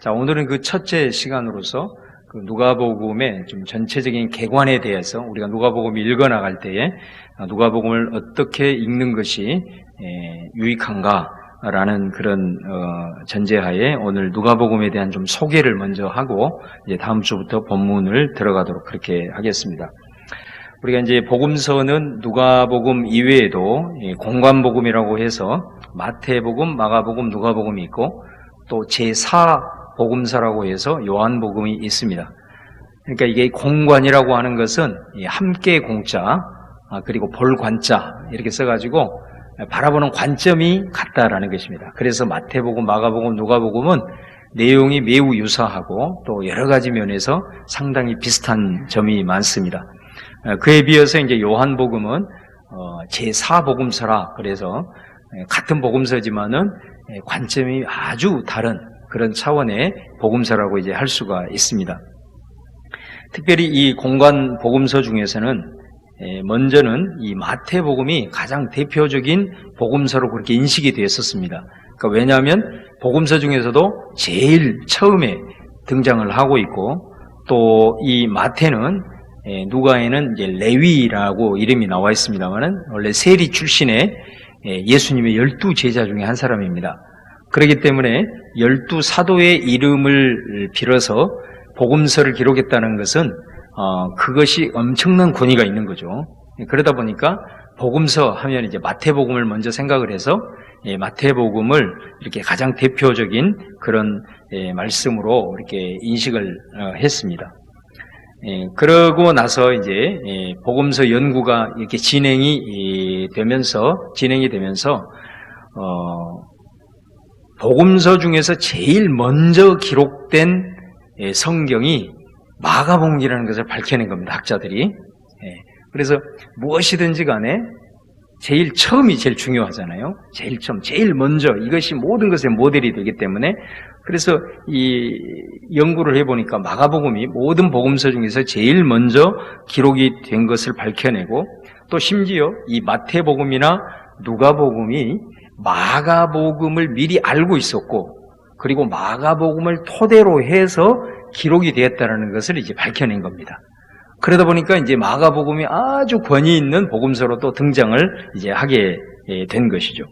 자, 오늘은 그 첫째 시간으로서 그 누가복음의 좀 전체적인 개관에 대해서 우리가 누가복음을 읽어 나갈 때에 아, 누가복음을 어떻게 읽는 것이 에, 유익한가라는 그런 어, 전제하에 오늘 누가복음에 대한 좀 소개를 먼저 하고 이제 다음 주부터 본문을 들어가도록 그렇게 하겠습니다. 우리가 이제 복음서는 누가복음 이외에도 이 공관복음이라고 해서 마태복음, 마가복음, 누가복음이 있고 또 제4 복음서라고 해서 요한복음이 있습니다. 그러니까 이게 공관이라고 하는 것은 이 함께 공자 아, 그리고 볼 관자 이렇게 써가지고 바라보는 관점이 같다라는 것입니다. 그래서 마태복음, 마가복음, 누가복음은 내용이 매우 유사하고 또 여러 가지 면에서 상당히 비슷한 점이 많습니다. 어, 그에 비해서 이제 요한복음은 어, 제4복음서라 그래서 예, 같은 복음서지만은 예, 관점이 아주 다른 그런 차원의 복음서라고 이제 할 수가 있습니다. 특별히 이 공간 복음서 중에서는 예, 먼저는 이 마태복음이 가장 대표적인 복음서로 그렇게 인식이 되었었습니다. 그러니까 왜냐하면 복음서 중에서도 제일 처음에 등장을 하고 있고 또 이 마태는 예, 누가에는 이제 레위라고 이름이 나와 있습니다만은 원래 세리 출신의 예, 예수님의 열두 제자 중에 한 사람입니다. 그렇기 때문에 열두 사도의 이름을 빌어서 복음서를 기록했다는 것은 어, 그것이 엄청난 권위가 있는 거죠. 예, 그러다 보니까 복음서 하면 이제 마태복음을 먼저 생각을 해서 예, 마태복음을 이렇게 가장 대표적인 그런 예, 말씀으로 이렇게 인식을 어, 했습니다. 예, 그러고 나서 이제 예, 복음서 연구가 이렇게 진행이 이, 되면서 진행이 되면서 어, 복음서 중에서 제일 먼저 기록된 예, 성경이 마가복음이라는 것을 밝혀낸 겁니다. 학자들이. 예, 그래서 무엇이든지 간에 제일 처음이 제일 중요하잖아요. 제일 처음, 제일 먼저 이것이 모든 것의 모델이 되기 때문에 그래서 이 연구를 해보니까 마가복음이 모든 복음서 중에서 제일 먼저 기록이 된 것을 밝혀내고 또 심지어 이 마태복음이나 누가복음이 마가복음을 미리 알고 있었고 그리고 마가복음을 토대로 해서 기록이 되었다는 것을 이제 밝혀낸 겁니다. 그러다 보니까 이제 마가복음이 아주 권위 있는 복음서로 또 등장을 이제 하게 된 것이죠.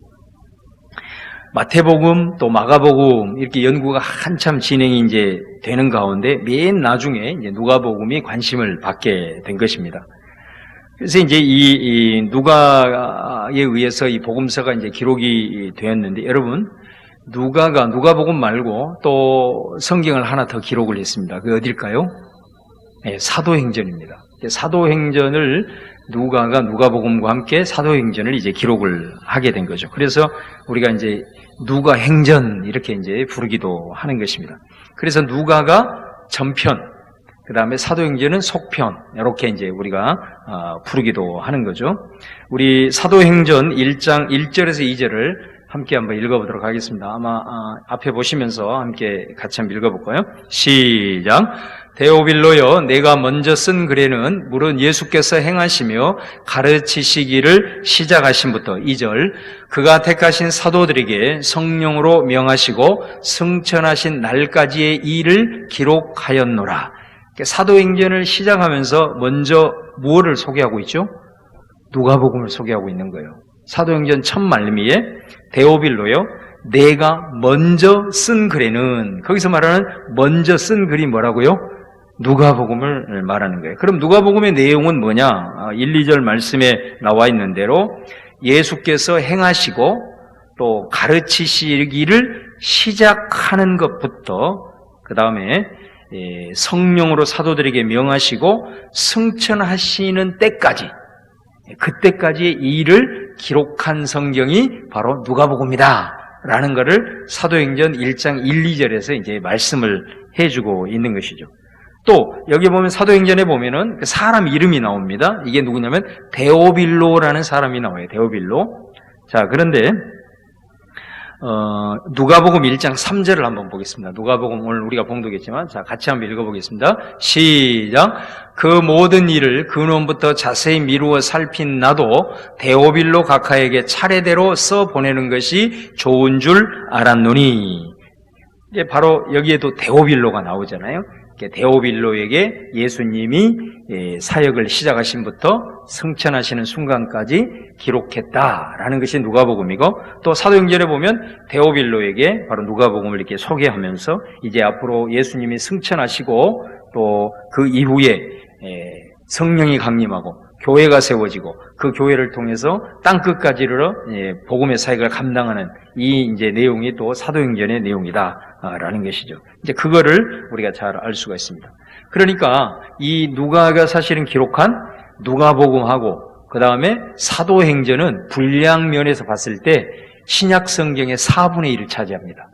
마태복음 또 마가복음 이렇게 연구가 한참 진행이 이제 되는 가운데 맨 나중에 이제 누가복음이 관심을 받게 된 것입니다. 그래서 이제 이, 이 누가에 의해서 이 복음서가 이제 기록이 되었는데 여러분 누가가 누가복음 말고 또 성경을 하나 더 기록을 했습니다. 그 어딜까요? 네, 사도행전입니다. 사도행전을 누가가 누가복음과 함께 사도행전을 이제 기록을 하게 된 거죠. 그래서 우리가 이제 누가행전 이렇게 이제 부르기도 하는 것입니다. 그래서 누가가 전편, 그 다음에 사도행전은 속편 이렇게 이제 우리가 어, 부르기도 하는 거죠. 우리 사도행전 1장 1절에서 2절을 함께 한번 읽어보도록 하겠습니다. 아마 아, 앞에 보시면서 함께 같이 한번 읽어볼까요? 시작. 데오빌로여 내가 먼저 쓴 글에는 물은 예수께서 행하시며 가르치시기를 시작하신부터 2절 그가 택하신 사도들에게 성령으로 명하시고 승천하신 날까지의 일을 기록하였노라. 사도행전을 시작하면서 먼저 무엇을 소개하고 있죠? 누가복음을 소개하고 있는 거예요. 사도행전 첫 말미에 데오빌로요. 내가 먼저 쓴 글에는 거기서 말하는 먼저 쓴 글이 뭐라고요? 누가복음을 말하는 거예요. 그럼 누가복음의 내용은 뭐냐? 1, 아, 2절 말씀에 나와 있는 대로 예수께서 행하시고 또 가르치시기를 시작하는 것부터 그 다음에 예, 성령으로 사도들에게 명하시고 승천하시는 때까지 그때까지의 일을 기록한 성경이 바로 누가복음이다. 라는 것을 사도행전 1장 1, 2절에서 이제 말씀을 해주고 있는 것이죠. 또 여기 보면 사도행전에 보면은 그 사람 이름이 나옵니다. 이게 누구냐면 데오빌로라는 사람이 나와요. 데오빌로. 자 그런데 어, 누가복음 1장 3절을 한번 보겠습니다. 누가복음 오늘 우리가 봉독했지만 자 같이 한번 읽어보겠습니다. 시작. 그 모든 일을 근원부터 자세히 미루어 살핀 나도 데오빌로 각하에게 차례대로 써 보내는 것이 좋은 줄 알았노니 이제 바로 여기에도 데오빌로가 나오잖아요. 데오빌로에게 예수님이 예, 사역을 시작하신부터 승천하시는 순간까지 기록했다라는 것이 누가복음이고 또 사도행전에 보면 데오빌로에게 바로 누가복음을 이렇게 소개하면서 이제 앞으로 예수님이 승천하시고 또 그 이후에 예, 성령이 강림하고 교회가 세워지고 그 교회를 통해서 땅 끝까지로 예, 복음의 사역을 감당하는 이 이제 내용이 또 사도행전의 내용이다라는 것이죠. 이제 그거를 우리가 잘 알 수가 있습니다. 그러니까 이 누가가 사실은 기록한 누가복음하고 그 다음에 사도행전은 분량 면에서 봤을 때 신약 성경의 4분의 1을 차지합니다.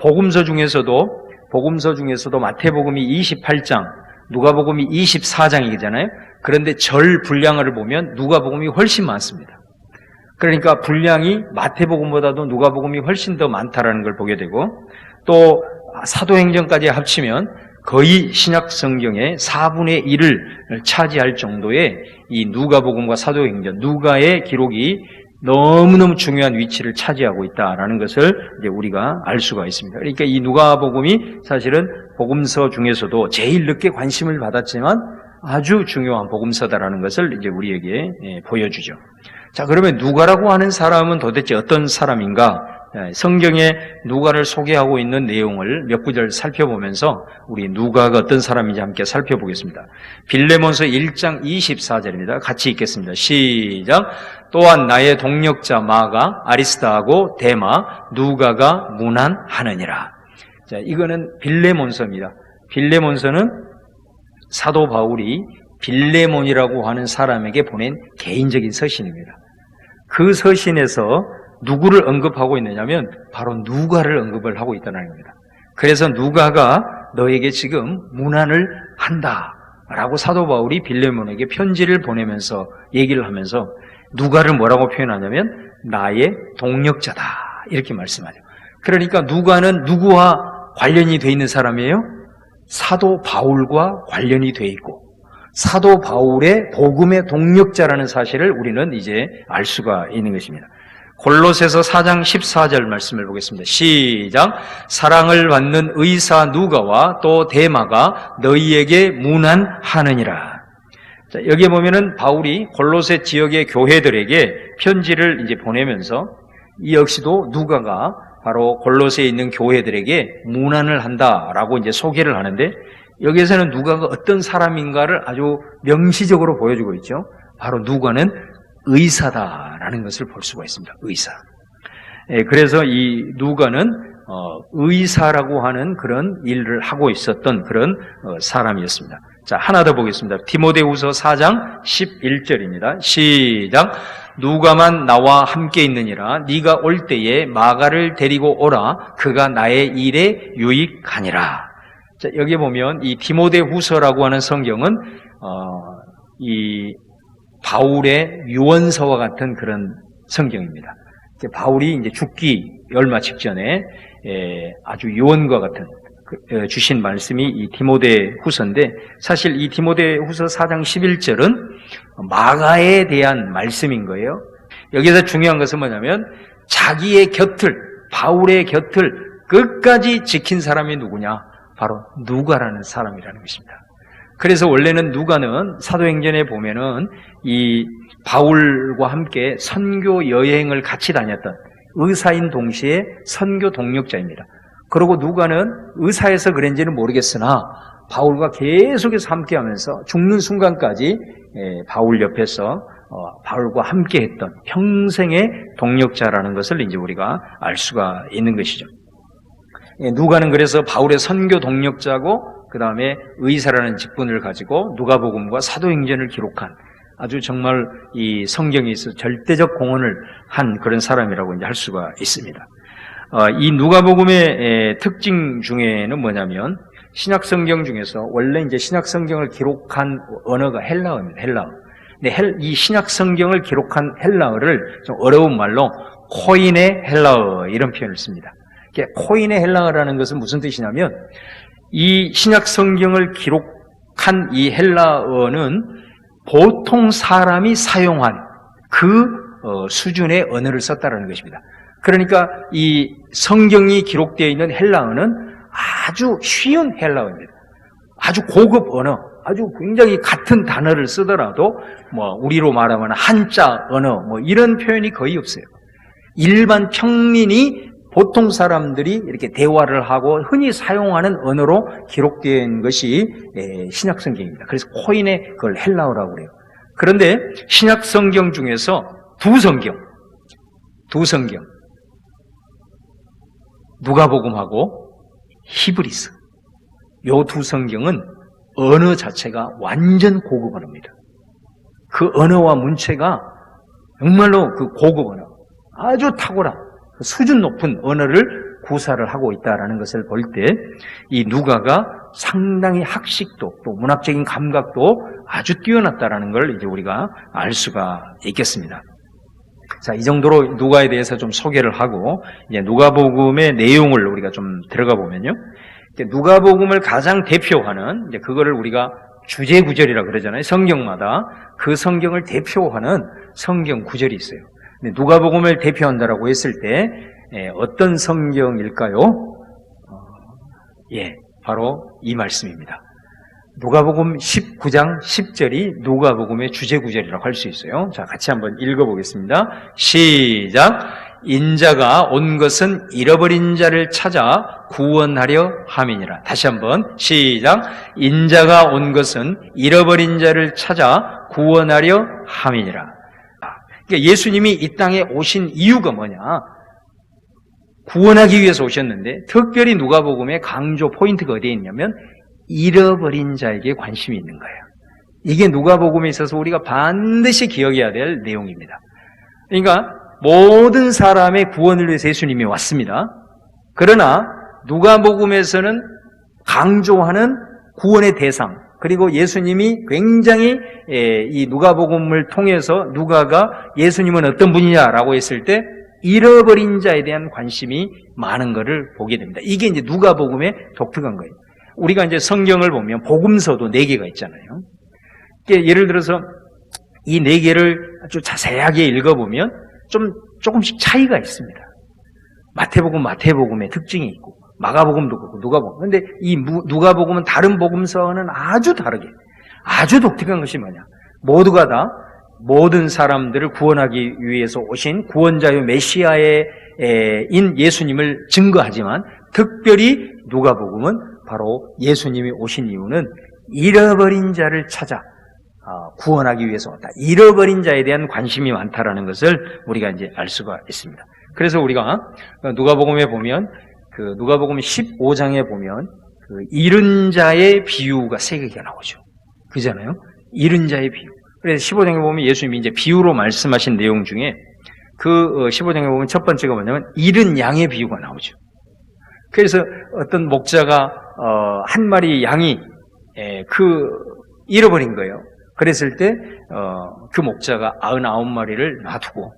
복음서 중에서도 복음서 중에서도 마태복음이 28장, 누가복음이 24장이잖아요. 그런데 절 분량을 보면 누가복음이 훨씬 많습니다. 그러니까 분량이 마태복음보다도 누가복음이 훨씬 더 많다라는 걸 보게 되고 또 사도행전까지 합치면 거의 신약 성경의 4분의 1을 차지할 정도의 이 누가복음과 사도행전, 누가의 기록이 너무너무 중요한 위치를 차지하고 있다라는 것을 이제 우리가 알 수가 있습니다. 그러니까 이 누가복음이 사실은 복음서 중에서도 제일 늦게 관심을 받았지만 아주 중요한 복음서다라는 것을 이제 우리에게 예, 보여주죠. 자, 그러면 누가라고 하는 사람은 도대체 어떤 사람인가? 예, 성경에 누가를 소개하고 있는 내용을 몇 구절 살펴보면서 우리 누가가 어떤 사람인지 함께 살펴보겠습니다. 빌레몬서 1장 24절입니다. 같이 읽겠습니다. 시작. 또한 나의 동력자 마가 아리스타하고 데마 누가가 문안하느니라. 자, 이거는 빌레몬서입니다. 빌레몬서는 사도 바울이 빌레몬이라고 하는 사람에게 보낸 개인적인 서신입니다. 그 서신에서 누구를 언급하고 있느냐면 바로 누가를 언급을 하고 있다는 겁니다. 그래서 누가가 너에게 지금 문안을 한다 라고 사도 바울이 빌레몬에게 편지를 보내면서 얘기를 하면서 누가를 뭐라고 표현하냐면 나의 동력자다 이렇게 말씀하죠. 그러니까 누가는 누구와 관련이 돼 있는 사람이에요? 사도 바울과 관련이 돼 있고 사도 바울의 복음의 동력자라는 사실을 우리는 이제 알 수가 있는 것입니다. 골로새서 4장 14절 말씀을 보겠습니다. 시작. 사랑을 받는 의사 누가와 또 대마가 너희에게 문안하느니라. 자, 여기에 보면은 바울이 골로새 지역의 교회들에게 편지를 이제 보내면서 이 역시도 누가가 바로 골로새에 있는 교회들에게 문안을 한다라고 이제 소개를 하는데 여기에서는 누가가 어떤 사람인가를 아주 명시적으로 보여주고 있죠. 바로 누가는 의사다라는 것을 볼 수가 있습니다. 의사. 예, 그래서 이 누가는 어, 의사라고 하는 그런 일을 하고 있었던 그런 어, 사람이었습니다. 자, 하나 더 보겠습니다. 디모데후서 4장 11절입니다. 시작. 누가만 나와 함께 있느니라 네가 올 때에 마가를 데리고 오라 그가 나의 일에 유익하니라. 자, 여기 보면 이 디모데후서라고 하는 성경은 어, 이 바울의 유언서와 같은 그런 성경입니다. 바울이 이제 죽기 얼마 직전에 에, 아주 유언과 같은 그, 에, 주신 말씀이 이 디모데 후서인데 사실 이 디모데 후서 4장 11절은 마가에 대한 말씀인 거예요. 여기서 중요한 것은 뭐냐면 자기의 곁을 바울의 곁을 끝까지 지킨 사람이 누구냐? 바로 누가라는 사람이라는 것입니다. 그래서 원래는 누가는 사도행전에 보면은 이 바울과 함께 선교 여행을 같이 다녔던 의사인 동시에 선교 동력자입니다. 그리고 누가는 의사에서 그런지는 모르겠으나 바울과 계속해서 함께 하면서 죽는 순간까지 예, 바울 옆에서 어, 바울과 함께 했던 평생의 동력자라는 것을 이제 우리가 알 수가 있는 것이죠. 예, 누가는 그래서 바울의 선교 동력자고 그 다음에 의사라는 직분을 가지고 누가복음과 사도행전을 기록한 아주 정말 이 성경에 있어 절대적 공헌을 한 그런 사람이라고 이제 할 수가 있습니다. 어, 이 누가복음의 특징 중에는 뭐냐면 신약 성경 중에서 원래 이제 신약 성경을 기록한 언어가 헬라어입니다. 헬라어. 근데 헬, 이 신약 성경을 기록한 헬라어를 좀 어려운 말로 코인의 헬라어 이런 표현을 씁니다. 코인의 헬라어라는 것은 무슨 뜻이냐면 이 신약 성경을 기록한 이 헬라어는 보통 사람이 사용한 그 어, 수준의 언어를 썼다라는 것입니다. 그러니까 이 성경이 기록되어 있는 헬라어는 아주 쉬운 헬라어입니다. 아주 고급 언어, 아주 굉장히 같은 단어를 쓰더라도 뭐 우리로 말하면 한자 언어 뭐 이런 표현이 거의 없어요. 일반 평민이 보통 사람들이 이렇게 대화를 하고 흔히 사용하는 언어로 기록된 것이 예, 신약 성경입니다. 그래서 코인에 그걸 헬라어라고 그래요. 그런데 신약 성경 중에서 두 성경, 두 성경, 누가복음하고 히브리서, 요두 성경은 언어 자체가 완전 고급 언어입니다. 그 언어와 문체가 정말로 그 고급 언어, 아주 탁월한 그 수준 높은 언어를 구사를 하고 있다라는 것을 볼 때 이 누가가 상당히 학식도 또 문학적인 감각도 아주 뛰어났다라는 걸 이제 우리가 알 수가 있겠습니다. 자, 이 정도로 누가에 대해서 좀 소개를 하고 이제 누가복음의 내용을 우리가 좀 들어가 보면요. 누가복음을 가장 대표하는 이제 그거를 우리가 주제 구절이라 그러잖아요. 성경마다 그 성경을 대표하는 성경 구절이 있어요. 근데 누가복음을 대표한다라고 했을 때 예, 어떤 성경일까요? 어, 예, 바로 이 말씀입니다. 누가복음 19장 10절이 누가복음의 주제 구절이라고 할 수 있어요. 자, 같이 한번 읽어보겠습니다. 시작. 인자가 온 것은 잃어버린 자를 찾아 구원하려 함이니라. 다시 한번 시작. 인자가 온 것은 잃어버린 자를 찾아 구원하려 함이니라. 그러니까 예수님이 이 땅에 오신 이유가 뭐냐? 구원하기 위해서 오셨는데 특별히 누가복음의 강조 포인트가 어디에 있냐면 잃어버린 자에게 관심이 있는 거예요. 이게 누가복음에 있어서 우리가 반드시 기억해야 될 내용입니다. 그러니까 모든 사람의 구원을 위해서 예수님이 왔습니다. 그러나 누가복음에서는 강조하는 구원의 대상 그리고 예수님이 굉장히 예, 이 누가복음을 통해서 누가가 예수님은 어떤 분이냐라고 했을 때 잃어버린 자에 대한 관심이 많은 것을 보게 됩니다. 이게 이제 누가복음의 독특한 거예요. 우리가 이제 성경을 보면 복음서도 네 개가 있잖아요. 예를 들어서 이 네 개를 아주 자세하게 읽어보면 좀 조금씩 차이가 있습니다. 마태복음, 마태복음의 특징이 있고 마가복음도 그렇고 누가복음. 근데 이 누가복음은 다른 복음서와는 아주 다르게 아주 독특한 것이 뭐냐? 모두가 다 모든 사람들을 구원하기 위해서 오신 구원자요 메시아의 인 예수님을 증거하지만 특별히 누가복음은 바로 예수님이 오신 이유는 잃어버린 자를 찾아 어, 구원하기 위해서 왔다. 잃어버린 자에 대한 관심이 많다라는 것을 우리가 이제 알 수가 있습니다. 그래서 우리가 누가복음에 보면 그 누가복음 15장에 보면 그 잃은 자의 비유가 세 개가 나오죠. 그잖아요. 잃은 자의 비유. 그래서 15장에 보면 예수님이 이제 비유로 말씀하신 내용 중에 그 15장에 어, 보면 첫 번째가 뭐냐면 잃은 양의 비유가 나오죠. 그래서 어떤 목자가 어, 한 마리 양이 그 잃어버린 거예요. 그랬을 때 그 목자가 99마리를 놔두고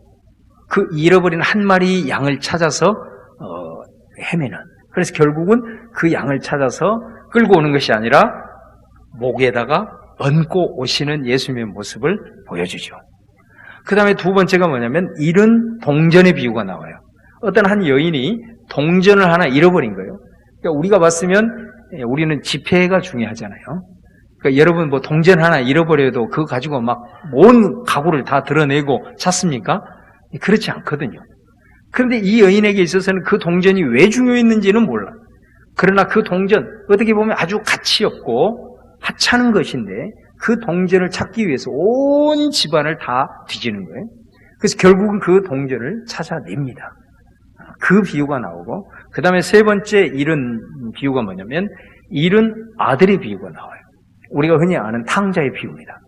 그 잃어버린 한 마리 양을 찾아서 어, 헤매는 그래서 결국은 그 양을 찾아서 끌고 오는 것이 아니라 목에다가 얹고 오시는 예수님의 모습을 보여주죠. 그 다음에 두 번째가 뭐냐면 잃은 동전의 비유가 나와요. 어떤 한 여인이 동전을 하나 잃어버린 거예요. 그러니까 우리가 봤으면 예, 우리는 지폐가 중요하잖아요. 그러니까 여러분 뭐 동전 하나 잃어버려도 그거 가지고 막 온 가구를 다 드러내고 찾습니까? 그렇지 않거든요. 그런데 이 여인에게 있어서는 그 동전이 왜 중요했는지는 몰라. 그러나 그 동전 어떻게 보면 아주 가치 없고 하찮은 것인데 그 동전을 찾기 위해서 온 집안을 다 뒤지는 거예요. 그래서 결국은 그 동전을 찾아냅니다. 그 비유가 나오고 그 다음에 세 번째 잃은 비유가 뭐냐면 잃은 아들의 비유가 나와요. 우리가 흔히 아는 탕자의 비유입니다.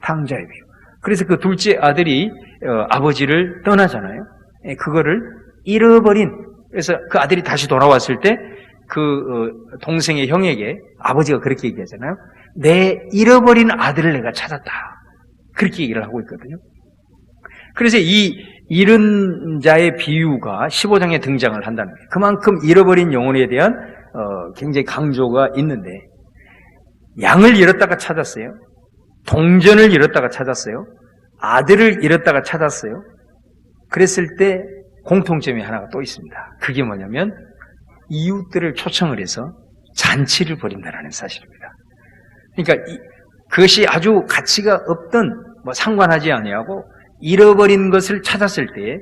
탕자의 비유. 그래서 그 둘째 아들이 어, 아버지를 떠나잖아요. 예, 그거를 잃어버린 그래서 그 아들이 다시 돌아왔을 때그 어, 동생의 형에게 아버지가 그렇게 얘기하잖아요. 내 잃어버린 아들을 내가 찾았다. 그렇게 얘기를 하고 있거든요. 그래서 이 잃은 자의 비유가 15장에 등장을 한다는 거예요. 그만큼 잃어버린 영혼에 대한 어, 굉장히 강조가 있는데 양을 잃었다가 찾았어요. 동전을 잃었다가 찾았어요. 아들을 잃었다가 찾았어요. 그랬을 때 공통점이 하나가 또 있습니다. 그게 뭐냐면 이웃들을 초청을 해서 잔치를 벌인다라는 사실입니다. 그러니까 이- 그것이 아주 가치가 없던 뭐 상관하지 아니하고 잃어버린 것을 찾았을 때에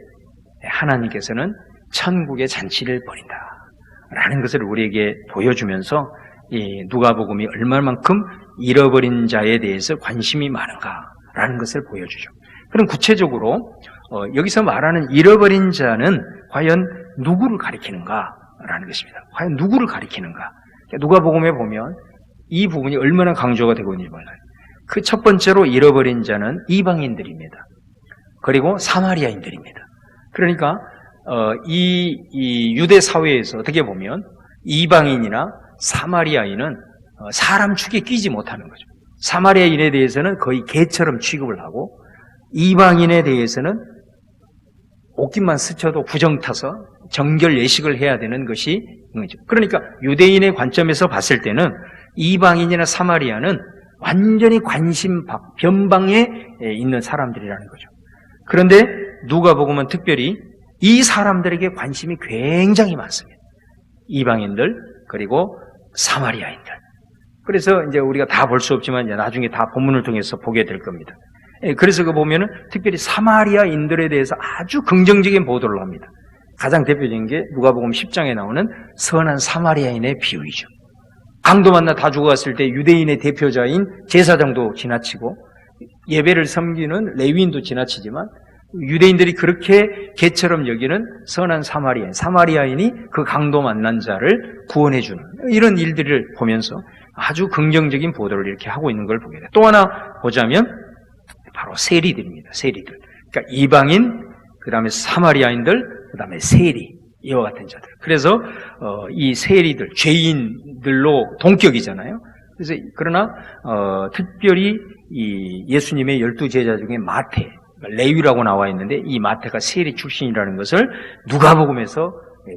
하나님께서는 천국의 잔치를 벌인다라는 것을 우리에게 보여주면서 이 누가복음이 얼마만큼 잃어버린 자에 대해서 관심이 많은가라는 것을 보여주죠. 그럼 구체적으로 어, 여기서 말하는 잃어버린 자는 과연 누구를 가리키는가라는 것입니다. 과연 누구를 가리키는가? 누가복음에 보면 이 부분이 얼마나 강조가 되고 있는지 몰라요. 그 첫 번째로 잃어버린 자는 이방인들입니다. 그리고 사마리아인들입니다. 그러니까 어, 이, 이 유대 사회에서 어떻게 보면 이방인이나 사마리아인은 어, 사람 축에 끼지 못하는 거죠. 사마리아인에 대해서는 거의 개처럼 취급을 하고 이방인에 대해서는 옷깃만 스쳐도 부정 타서 정결 예식을 해야 되는 것이 거죠. 그러니까 유대인의 관점에서 봤을 때는 이방인이나 사마리아는 완전히 관심 밖, 변방에 있는 사람들이라는 거죠. 그런데 누가복음은 특별히 이 사람들에게 관심이 굉장히 많습니다. 이방인들 그리고 사마리아인들. 그래서 이제 우리가 다 볼 수 없지만 이제 나중에 다 본문을 통해서 보게 될 겁니다. 예, 그래서 그 보면은 특별히 사마리아인들에 대해서 아주 긍정적인 보도를 합니다. 가장 대표적인 게 누가복음 10장에 나오는 선한 사마리아인의 비유이죠. 강도 만나 다 죽어갔을 때 유대인의 대표자인 제사장도 지나치고 예배를 섬기는 레위인도 지나치지만 유대인들이 그렇게 개처럼 여기는 선한 사마리아인, 사마리아인이 그 강도 만난 자를 구원해주는 이런 일들을 보면서 아주 긍정적인 보도를 이렇게 하고 있는 걸 보게 돼요. 또 하나 보자면 바로 세리들입니다. 세리들. 그러니까 이방인, 그 다음에 사마리아인들, 그 다음에 세리. 이와 같은 자들. 그래서 어, 이 세리들, 죄인들로 동격이잖아요. 그래서 그러나 어, 특별히 이 예수님의 열두 제자 중에 마태, 레위라고 나와 있는데 이 마태가 세리 출신이라는 것을 누가복음에서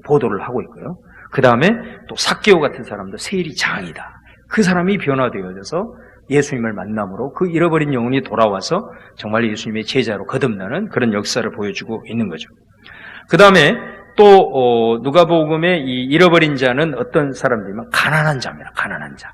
보도를 하고 있고요. 그 다음에 또 삭개오 같은 사람도 세리 장이다. 그 사람이 변화되어져서 예수님을 만남으로 그 잃어버린 영혼이 돌아와서 정말 예수님의 제자로 거듭나는 그런 역사를 보여주고 있는 거죠. 그 다음에 또 어, 누가복음의 이 잃어버린 자는 어떤 사람들이면 가난한 자입니다. 가난한 자.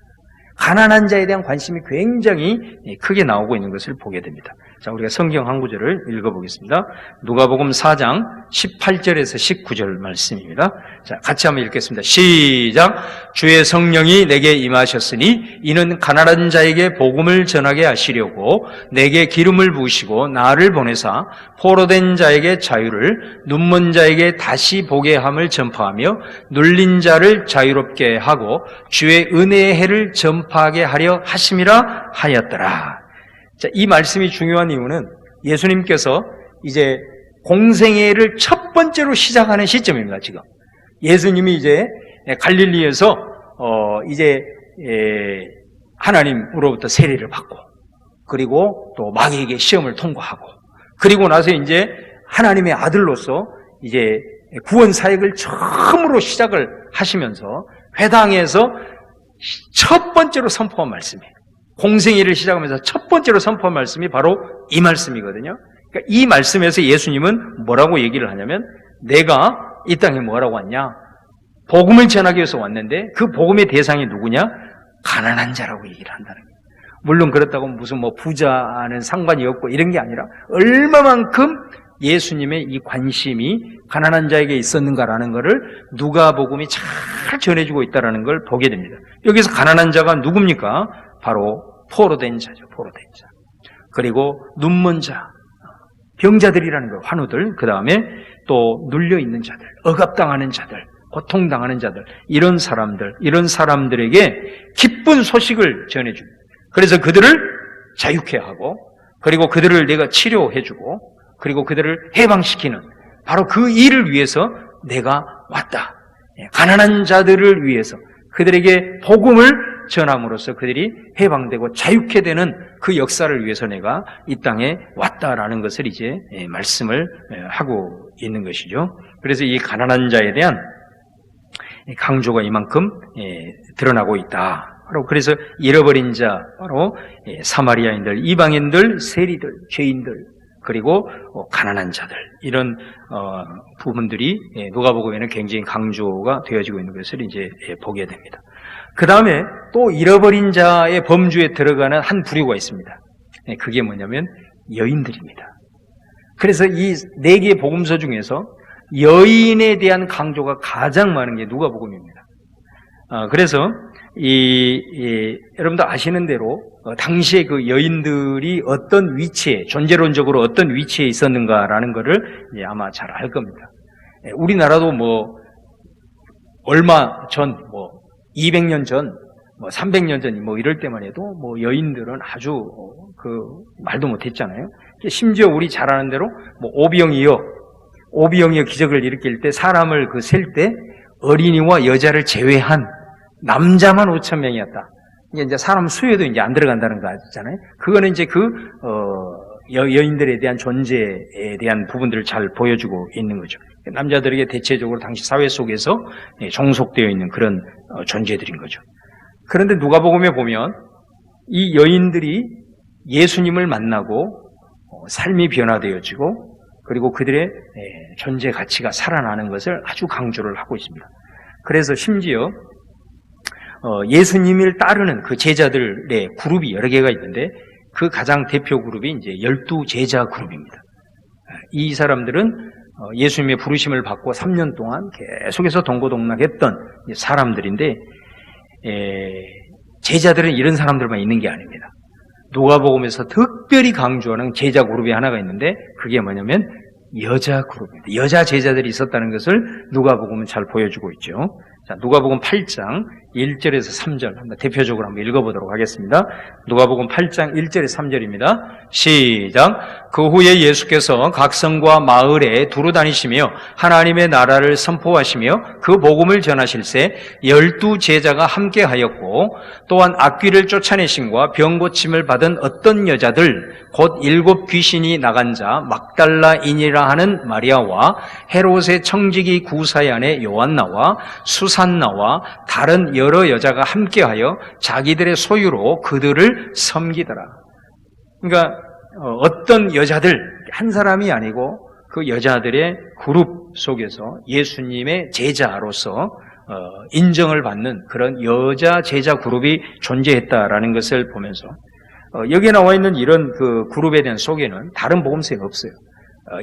가난한 자에 대한 관심이 굉장히 크게 나오고 있는 것을 보게 됩니다. 자, 우리가 성경 한 구절을 읽어보겠습니다. 누가복음 4장 18절에서 19절 말씀입니다. 자, 같이 한번 읽겠습니다. 시작. 주의 성령이 내게 임하셨으니 이는 가난한 자에게 복음을 전하게 하시려고 내게 기름을 부으시고 나를 보내사 포로된 자에게 자유를 눈먼 자에게 다시 보게 함을 전파하며 눌린 자를 자유롭게 하고 주의 은혜의 해를 전파하게 하려 하심이라 하였더라. 자, 이 말씀이 중요한 이유는 예수님께서 이제 공생애를 첫 번째로 시작하는 시점입니다, 지금. 예수님이 이제 갈릴리에서, 어, 이제, 에, 하나님으로부터 세례를 받고, 그리고 또 마귀에게 시험을 통과하고, 그리고 나서 이제 하나님의 아들로서 이제 구원 사역을 처음으로 시작을 하시면서 회당에서 첫 번째로 선포한 말씀이에요. 공생애를 시작하면서 첫 번째로 선포한 말씀이 바로 이 말씀이거든요. 그러니까 이 말씀에서 예수님은 뭐라고 얘기를 하냐면 내가 이 땅에 뭐라고 왔냐? 복음을 전하기 위해서 왔는데 그 복음의 대상이 누구냐? 가난한 자라고 얘기를 한다는 거예요. 물론 그렇다고 무슨 뭐 부자는 상관이 없고 이런 게 아니라 얼마만큼 예수님의 이 관심이 가난한 자에게 있었는가라는 것을 누가복음이 잘 전해주고 있다는 걸 보게 됩니다. 여기서 가난한 자가 누굽니까? 바로 포로 된 자죠. 포로 된 자. 그리고 눈먼 자, 병자들이라는 거, 환우들. 그 다음에 또 눌려 있는 자들, 억압당하는 자들, 고통당하는 자들, 이런 사람들, 이런 사람들에게 기쁜 소식을 전해줍니다. 그래서 그들을 자유케 하고, 그리고 그들을 내가 치료해주고, 그리고 그들을 해방시키는 바로 그 일을 위해서 내가 왔다. 예, 가난한 자들을 위해서 그들에게 복음을 전함으로써 그들이 해방되고 자유케 되는 그 역사를 위해서 내가 이 땅에 왔다라는 것을 이제 예, 말씀을 예, 하고 있는 것이죠. 그래서 이 가난한 자에 대한 강조가 이만큼 예, 드러나고 있다. 바로 그래서 잃어버린 자, 바로 사마리아인들, 이방인들, 세리들, 죄인들, 그리고 어, 가난한 자들 이런 어, 부분들이 예, 누가복음에는 굉장히 강조가 되어지고 있는 것을 이제 예, 보게 됩니다. 그 다음에 또 잃어버린 자의 범주에 들어가는 한 부류가 있습니다. 예, 그게 뭐냐면 여인들입니다. 그래서 이 네 개의 복음서 중에서 여인에 대한 강조가 가장 많은 게 누가복음입니다. 아, 그래서 이, 이, 여러분도 아시는 대로 어, 당시에 그 여인들이 어떤 위치에 존재론적으로 어떤 위치에 있었는가라는 것을 아마 잘 알 겁니다. 예, 우리나라도 뭐 얼마 전, 뭐 200년 전, 뭐 300년 전, 뭐 이럴 때만 해도 뭐 여인들은 아주 어, 그 말도 못했잖아요. 심지어 우리 잘 아는 대로 뭐 오병이어, 오병이어 기적을 일으킬 때 사람을 그 셀 때 어린이와 여자를 제외한 남자만 5천 명이었다. 이게 이제 사람 수에도 이제 안 들어간다는 거잖아요. 그거는 이제 그, 어, 여, 여인들에 대한 존재에 대한 부분들을 잘 보여주고 있는 거죠. 남자들에게 대체적으로 당시 사회 속에서 예, 종속되어 있는 그런 어, 존재들인 거죠. 그런데 누가복음에 보면 이 여인들이 예수님을 만나고 어, 삶이 변화되어지고 그리고 그들의 예, 존재 가치가 살아나는 것을 아주 강조를 하고 있습니다. 그래서 심지어 어, 예수님을 따르는 그 제자들의 그룹이 여러 개가 있는데 그 가장 대표 그룹이 이제 열두 제자 그룹입니다. 이 사람들은 어, 예수님의 부르심을 받고 3년 동안 계속해서 동고동락했던 사람들인데 제자들은 이런 사람들만 있는 게 아닙니다. 누가복음에서 특별히 강조하는 제자 그룹이 하나가 있는데 그게 뭐냐면 여자 그룹입니다. 여자 제자들이 있었다는 것을 누가복음은 잘 보여주고 있죠. 자, 누가복음 8장 1절에서 3절 한번 대표적으로 한번 읽어보도록 하겠습니다. 누가복음 8장 1절에서 3절입니다. 시작. 그 후에 예수께서 각 성과 마을에 두루 다니시며 하나님의 나라를 선포하시며 그 복음을 전하실세 열두 제자가 함께하였고 또한 악귀를 쫓아내신과 병 고침을 받은 어떤 여자들 곧 일곱 귀신이 나간 자 막달라인이라 하는 마리아와 헤롯의 청지기 구사의 아내 요한나와 수산나와 다른 여러 여자가 함께하여 자기들의 소유로 그들을 섬기더라. 그러니까 어, 어떤 여자들 한 사람이 아니고 그 여자들의 그룹 속에서 예수님의 제자로서 어, 인정을 받는 그런 여자 제자 그룹이 존재했다라는 것을 보면서 어, 여기에 나와 있는 이런 그 그룹에 대한 소개는 다른 복음서에 없어요.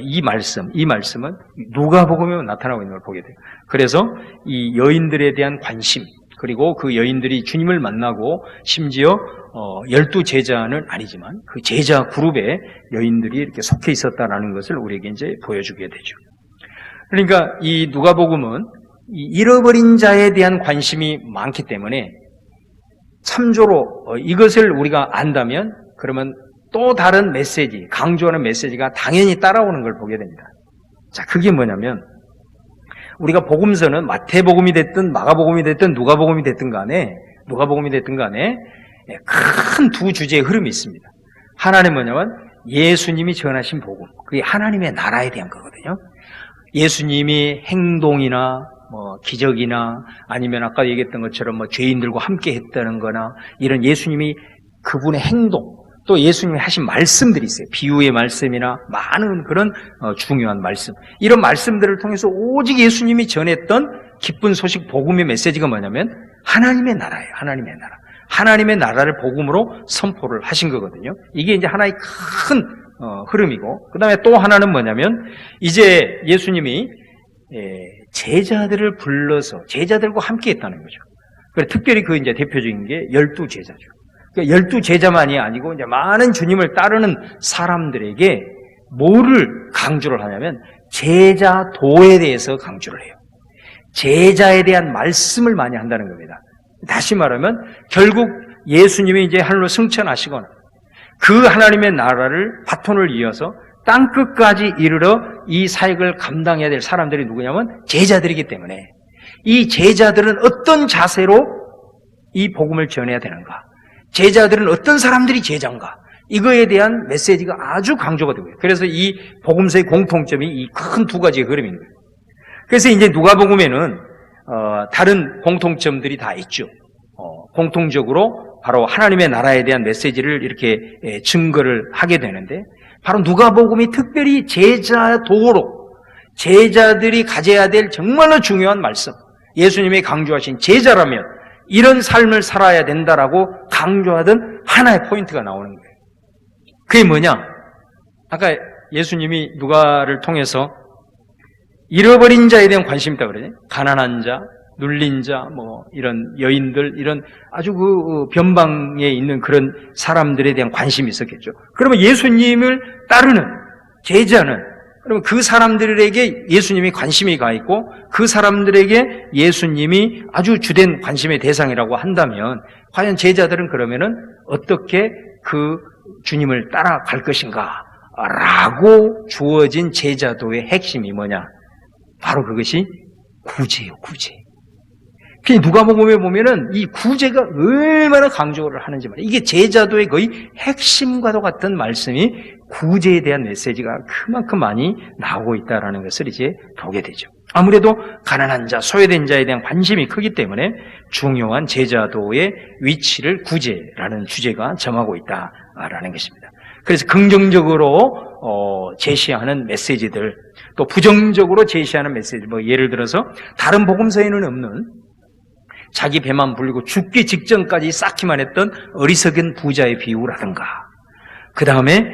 이 말씀, 이 말씀은 누가 복음에 나타나고 있는 걸 보게 돼요. 그래서 이 여인들에 대한 관심, 그리고 그 여인들이 주님을 만나고 심지어 어, 열두 제자는 아니지만 그 제자 그룹에 여인들이 이렇게 속해 있었다라는 것을 우리에게 이제 보여주게 되죠. 그러니까 이 누가복음은 이 잃어버린 자에 대한 관심이 많기 때문에 참조로 어, 이것을 우리가 안다면 그러면 또 다른 메시지, 강조하는 메시지가 당연히 따라오는 걸 보게 됩니다. 자, 그게 뭐냐면 우리가 복음서는 마태복음이 됐든 마가복음이 됐든 누가복음이 됐든 간에 누가복음이 됐든 간에 예, 큰두 주제의 흐름이 있습니다. 하나는 뭐냐면 예수님이 전하신 복음. 그게 하나님의 나라에 대한 거거든요. 예수님이 행동이나 뭐 기적이나 아니면 아까 얘기했던 것처럼 뭐 죄인들과 함께 했다는 거나 이런 예수님이 그분의 행동 또 예수님이 하신 말씀들이 있어요. 비유의 말씀이나 많은 그런 어, 중요한 말씀. 이런 말씀들을 통해서 오직 예수님이 전했던 기쁜 소식 복음의 메시지가 뭐냐면 하나님의 나라예요. 하나님의 나라. 하나님의 나라를 복음으로 선포를 하신 거거든요. 이게 이제 하나의 큰 어, 흐름이고, 그 다음에 또 하나는 뭐냐면, 이제 예수님이 예, 제자들을 불러서 제자들과 함께 했다는 거죠. 특별히 그 이제 대표적인 게 열두 제자죠. 그러니까 열두 제자만이 아니고 이제 많은 주님을 따르는 사람들에게 뭐를 강조를 하냐면 제자도에 대해서 강조를 해요. 제자에 대한 말씀을 많이 한다는 겁니다. 다시 말하면 결국 예수님이 이제 하늘로 승천하시거나 그 하나님의 나라를 바톤을 이어서 땅 끝까지 이르러 이 사역을 감당해야 될 사람들이 누구냐면 제자들이기 때문에 이 제자들은 어떤 자세로 이 복음을 전해야 되는가? 제자들은 어떤 사람들이 제자인가? 이거에 대한 메시지가 아주 강조가 되고요. 그래서 이 복음서의 공통점이 이 큰 두 가지의 흐름인 거예요. 그래서 이제 누가 복음에는 어, 다른 공통점들이 다 있죠. 어, 공통적으로 바로 하나님의 나라에 대한 메시지를 이렇게 예, 증거를 하게 되는데 바로 누가 복음이 특별히 제자 도로 제자들이 가져야 될 정말로 중요한 말씀. 예수님이 강조하신 제자라면 이런 삶을 살아야 된다라고 강조하던 하나의 포인트가 나오는 거예요. 그게 뭐냐? 아까 예수님이 누가를 통해서 잃어버린 자에 대한 관심이 있다 그러죠. 가난한 자, 눌린 자, 뭐 이런 여인들, 이런 아주 그 어, 변방에 있는 그런 사람들에 대한 관심이 있었겠죠. 그러면 예수님을 따르는 제자는 그러면 그 사람들에게 예수님이 관심이 가 있고 그 사람들에게 예수님이 아주 주된 관심의 대상이라고 한다면 과연 제자들은 그러면은 어떻게 그 주님을 따라갈 것인가? 라고 주어진 제자도의 핵심이 뭐냐? 바로 그것이 구제요, 구제. 그 누가복음에 보면은 이 구제가 얼마나 강조를 하는지 말이에요. 이게 제자도의 거의 핵심과도 같은 말씀이 구제에 대한 메시지가 그만큼 많이 나오고 있다라는 것을 이제 보게 되죠. 아무래도 가난한 자, 소외된 자에 대한 관심이 크기 때문에 중요한 제자도의 위치를 구제라는 주제가 점하고 있다라는 것입니다. 그래서 긍정적으로 어, 제시하는 메시지들, 또 부정적으로 제시하는 메시지, 뭐 예를 들어서 다른 복음서에는 없는 자기 배만 불리고 죽기 직전까지 쌓기만 했던 어리석은 부자의 비유라든가, 그 다음에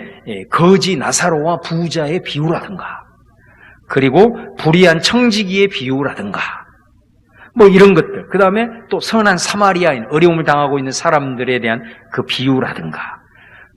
거지 나사로와 부자의 비유라든가, 그리고 불의한 청지기의 비유라든가, 뭐 이런 것들, 그 다음에 또 선한 사마리아인, 어려움을 당하고 있는 사람들에 대한 그 비유라든가,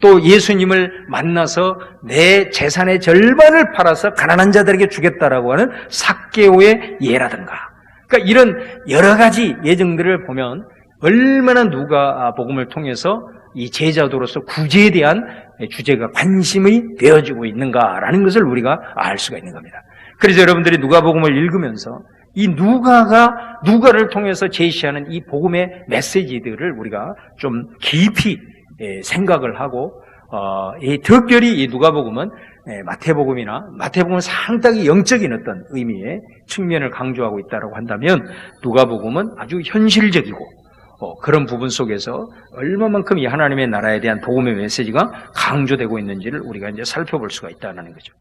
또 예수님을 만나서 내 재산의 절반을 팔아서 가난한 자들에게 주겠다라고 하는 삭개오의 예라든가, 그러니까 이런 여러 가지 예정들을 보면 얼마나 누가 복음을 통해서 이 제자도로서 구제에 대한 주제가 관심이 되어지고 있는가라는 것을 우리가 알 수가 있는 겁니다. 그래서 여러분들이 누가복음을 읽으면서 이 누가가 누가를 통해서 제시하는 이 복음의 메시지들을 우리가 좀 깊이 예, 생각을 하고 어, 이 특별히 이 누가복음은 예, 마태복음이나 마태복음은 상당히 영적인 어떤 의미의 측면을 강조하고 있다고 한다면 누가복음은 아주 현실적이고 어, 그런 부분 속에서 얼마만큼 이 하나님의 나라에 대한 복음의 메시지가 강조되고 있는지를 우리가 이제 살펴볼 수가 있다는 거죠.